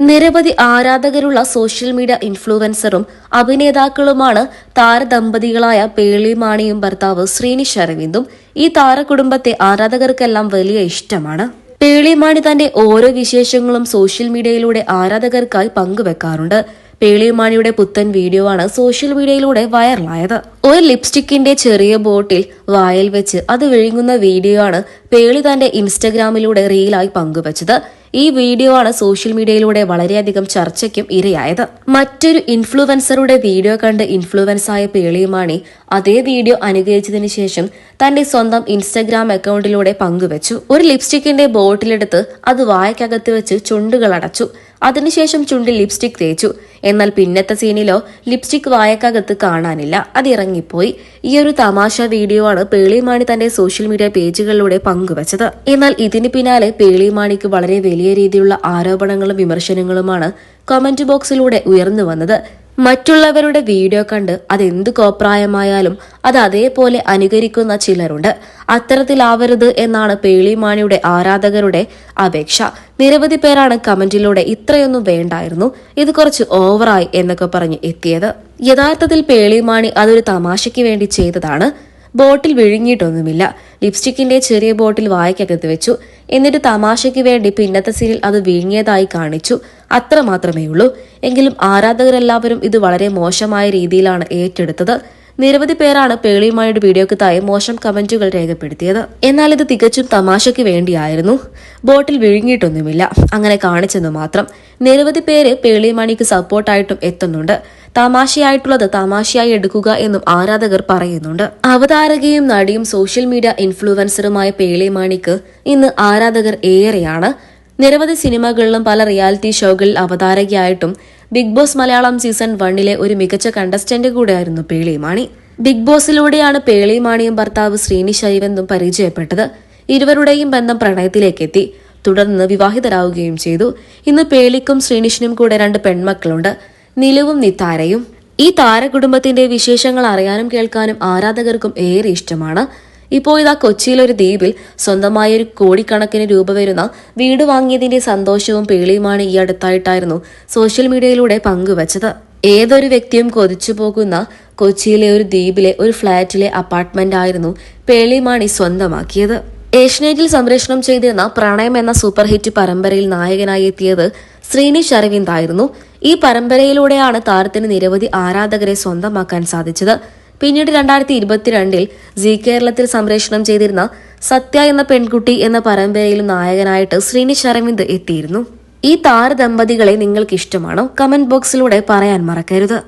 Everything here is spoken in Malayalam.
നിരവധി ആരാധകരുള്ള സോഷ്യൽ മീഡിയ ഇൻഫ്ലുവൻസറും അഭിനേതാക്കളുമാണ് താരദമ്പതികളായ പേളി മാണിയും ഭർത്താവ് ശ്രീനിഷ് അരവിന്ദും. ഈ താരകുടുംബത്തെ ആരാധകർക്കെല്ലാം വലിയ ഇഷ്ടമാണ്. പേളിമാണി തന്റെ ഓരോ വിശേഷങ്ങളും സോഷ്യൽ മീഡിയയിലൂടെ ആരാധകർക്കായി പങ്കുവെക്കാറുണ്ട്. പേളിമാണിയുടെ പുത്തൻ വീഡിയോ ആണ് സോഷ്യൽ മീഡിയയിലൂടെ വൈറലായത്. ഒരു ലിപ്സ്റ്റിക്കിന്റെ ചെറിയ ബോട്ടിൽ വായിൽ വെച്ച് അത് വിഴുങ്ങുന്ന വീഡിയോ ആണ് പേളി തന്റെ ഇൻസ്റ്റഗ്രാമിലൂടെ റീലായി പങ്കുവച്ചത്. ഈ വീഡിയോ ആണ് സോഷ്യൽ മീഡിയയിലൂടെ വളരെയധികം ചർച്ചയ്ക്കും ഇരയായത്. മറ്റൊരു ഇൻഫ്ലുവൻസറുടെ വീഡിയോ കണ്ട് ആയ പേളിയുമാണി അതേ വീഡിയോ അനുകരിച്ചതിന് ശേഷം തന്റെ സ്വന്തം ഇൻസ്റ്റഗ്രാം അക്കൗണ്ടിലൂടെ പങ്കുവച്ചു. ഒരു ലിപ്സ്റ്റിക്കിന്റെ ബോട്ടിലെടുത്ത് അത് വായക്കകത്ത് വെച്ച് ചുണ്ടുകൾ അടച്ചു. അതിനുശേഷം ചുണ്ടിൽ ലിപ്സ്റ്റിക് തേച്ചു. എന്നാൽ പിന്നത്തെ സീനിലോ ലിപ്സ്റ്റിക് വായക്കകത്ത് കാണാനില്ല. അത് ഇറങ്ങിപ്പോയി. ഈ ഒരു തമാശ വീഡിയോ ആണ് പേളിമാണി തന്റെ സോഷ്യൽ മീഡിയ പേജുകളിലൂടെ പങ്കുവച്ചത്. എന്നാൽ ഇതിന് പിന്നാലെ പേളിമാണിക്ക് വളരെ വലിയ രീതിയിലുള്ള ആരോപണങ്ങളും വിമർശനങ്ങളുമാണ് കമന്റ് ബോക്സിലൂടെ ഉയർന്നു വന്നത്. മറ്റുള്ളവരുടെ വീഡിയോ കണ്ട് അതെന്ത് കോപ്രായമായാലും അത് അതേപോലെ അനുകരിക്കുന്ന ചിലരുണ്ട്. അത്തരത്തിലാവരുത് എന്നാണ് പേളിമാണിയുടെ ആരാധകരുടെ അപേക്ഷ. നിരവധി പേരാണ് കമന്റിലൂടെ ഇത്രയൊന്നും വേണ്ടായിരുന്നു ഇത് കുറച്ച് ഓവറായി എന്നൊക്കെ പറഞ്ഞ് എത്തിയത്. യഥാർത്ഥത്തിൽ പേളിമാണി അതൊരു തമാശയ്ക്ക് വേണ്ടി ചെയ്തതാണ്. ബോട്ടിൽ വിഴുങ്ങിയിട്ടൊന്നുമില്ല. ലിപ്സ്റ്റിക്കിന്റെ ചെറിയ ബോട്ടിൽ വായ്ക്കകത്ത് വെച്ചു. എന്നിട്ട് തമാശയ്ക്ക് വേണ്ടി പിന്നത്തെ സീനിൽ അത് വിഴുങ്ങിയതായി കാണിച്ചു. അത്ര മാത്രമേ ഉള്ളൂ. എങ്കിലും ആരാധകരെല്ലാവരും ഇത് വളരെ മോശമായ രീതിയിലാണ് ഏറ്റെടുത്തത്. നിരവധി പേരാണ് പേളിയുമായുടെ വീഡിയോക്ക് താഴെ മോശം കമന്റുകൾ രേഖപ്പെടുത്തിയത്. എന്നാൽ ഇത് തികച്ചും തമാശയ്ക്ക് വേണ്ടിയായിരുന്നു. ബോട്ടിൽ വിഴുങ്ങിയിട്ടൊന്നുമില്ല. അങ്ങനെ കാണിച്ചെന്ന് മാത്രം. നിരവധി പേര് പേളിമണിക്ക് സപ്പോർട്ടായിട്ടും എത്തുന്നുണ്ട്. തമാശയായിട്ടുള്ളത് തമാശയായി എടുക്കുക എന്നും ആരാധകർ പറയുന്നുണ്ട്. അവതാരകയും നടിയും സോഷ്യൽ മീഡിയ ഇൻഫ്ലുവൻസറുമായ പേളിമാണിക്ക് ഇന്ന് ആരാധകർ ഏറെയാണ്. നിരവധി സിനിമകളിലും പല റിയാലിറ്റി ഷോകളിൽ അവതാരകയായിട്ടും ബിഗ് ബോസ് മലയാളം സീസൺ വണ്ണിലെ ഒരു മികച്ച കണ്ടസ്റ്റന്റ് കൂടെയായിരുന്നു പേളിമാണി ബിഗ് ബോസിലൂടെയാണ് പേളിമാണിയും ഭർത്താവ് ശ്രീനി ശൈവെന്നും പരിചയപ്പെട്ടത്. ഇരുവരുടെയും ബന്ധം പ്രണയത്തിലേക്കെത്തി തുടർന്ന് വിവാഹിതരാവുകയും ചെയ്തു. ഇന്ന് പേളിക്കും ശ്രീനിഷിനും കൂടെ രണ്ട് പെൺമക്കളുണ്ട്. നിലവും നിത്താരയും. ഈ താരകുടുംബത്തിന്റെ വിശേഷങ്ങൾ അറിയാനും കേൾക്കാനും ആരാധകർക്കും ഏറെ ഇഷ്ടമാണ്. ഇപ്പോൾ ഇതാ കൊച്ചിയിലെ ഒരു ദ്വീപിൽ സ്വന്തമായ ഒരു കോടിക്കണക്കിന് രൂപ വരുന്ന വീട് വാങ്ങിയതിന്റെ സന്തോഷവും പേളിയുമാണ് ഈ അടുത്തായിട്ടായിരുന്നു സോഷ്യൽ മീഡിയയിലൂടെ പങ്കുവച്ചത്. ഏതൊരു വ്യക്തിയും കൊതിച്ചു പോകുന്ന കൊച്ചിയിലെ ഒരു ദ്വീപിലെ ഒരു ഫ്ളാറ്റിലെ അപ്പാർട്ട്മെന്റ് ആയിരുന്നു പേളിമാണി സ്വന്തമാക്കിയത്. ഏഷ്യനെറ്റിൽ സംപ്രേഷണം ചെയ്തിരുന്ന പ്രണയം എന്ന സൂപ്പർ ഹിറ്റ് പരമ്പരയിൽ നായകനായി എത്തിയത് ശ്രീനിഷ് അരവിന്ദ് ആയിരുന്നു. ഈ പരമ്പരയിലൂടെയാണ് താരത്തിന് നിരവധി ആരാധകരെ സ്വന്തമാക്കാൻ സാധിച്ചത്. പിന്നീട് രണ്ടായിരത്തി ഇരുപത്തിരണ്ടിൽ ജി കേരളത്തിൽ സംപ്രേഷണം ചെയ്തിരുന്ന സത്യ എന്ന പെൺകുട്ടി എന്ന പരമ്പരയിലും നായകനായിട്ട് ശ്രീനിഷ് അരവിന്ദ് എത്തിയിരുന്നു. ഈ താരദമ്പതികളെ നിങ്ങൾക്ക് ഇഷ്ടമാണോ കമന്റ് ബോക്സിലൂടെ പറയാൻ മറക്കരുത്.